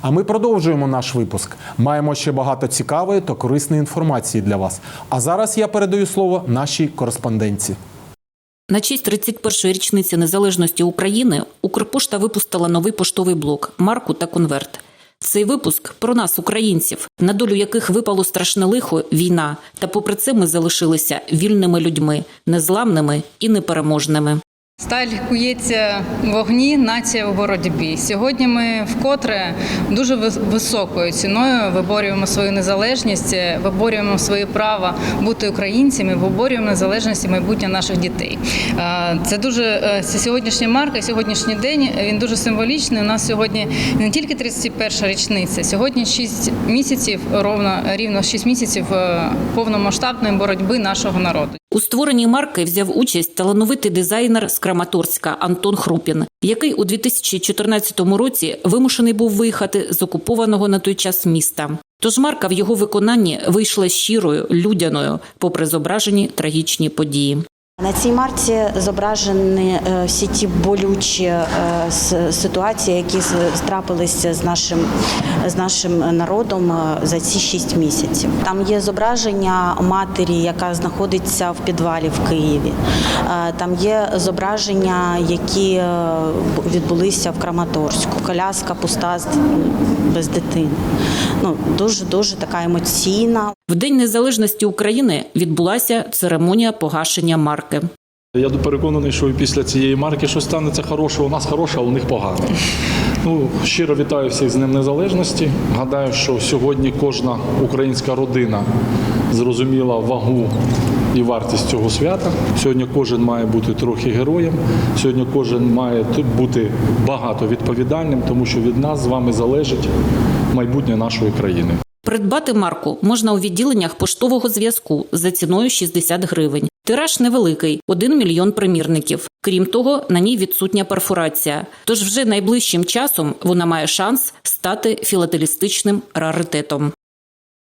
А ми продовжуємо наш випуск. Маємо ще багато цікавої та корисної інформації для вас. А зараз я передаю слово нашій кореспонденці. На честь 31-ї річниці незалежності України Укрпошта випустила новий поштовий блок марку та конверт. Цей випуск про нас, українців, на долю яких випало страшне лихо війна. Та попри це ми залишилися вільними людьми, незламними і непереможними. Сталь кується вогні, нація в боротьбі. Сьогодні ми вкотре дуже вис- високою ціною виборюємо свою незалежність, е, виборюємо своє право бути українцями, виборюємо незалежність майбутнє наших дітей. Е, Це дуже е, це сьогоднішня марка, сьогоднішній день він дуже символічний. У нас сьогодні не тільки 31 річниця, сьогодні 6 місяців, ровно рівно 6 місяців е, повномасштабної боротьби нашого народу. У створенні марки взяв участь талановитий дизайнер з Краматорська Антон Хрупін, який у 2014 році вимушений був виїхати з окупованого на той час міста. Тож марка в його виконанні вийшла щирою, людяною, попри зображені трагічні події. На цій марці зображені е, всі ті болючі е, ситуації, які трапилися з нашим, з нашим народом е, за ці шість місяців. Там є зображення матері, яка знаходиться в підвалі в Києві. Там є зображення, які відбулися в Краматорську. Коляска пуста без дитини. Ну дуже дуже така емоційна. В День Незалежності України відбулася церемонія погашення марки. Я переконаний, що і після цієї марки щось станеться хороше. У нас хороше, а у них погано. Ну, щиро вітаю всіх з Днем Незалежності. Гадаю, що сьогодні кожна українська родина зрозуміла вагу і вартість цього свята. Сьогодні кожен має бути трохи героєм. Сьогодні кожен має тут бути багато відповідальним, тому що від нас з вами залежить майбутнє нашої країни. Придбати марку можна у відділеннях поштового зв'язку за ціною 60 гривень. Тираж невеликий 1 мільйон примірників. Крім того, на ній відсутня перфорація. Тож вже найближчим часом вона має шанс стати філателістичним раритетом.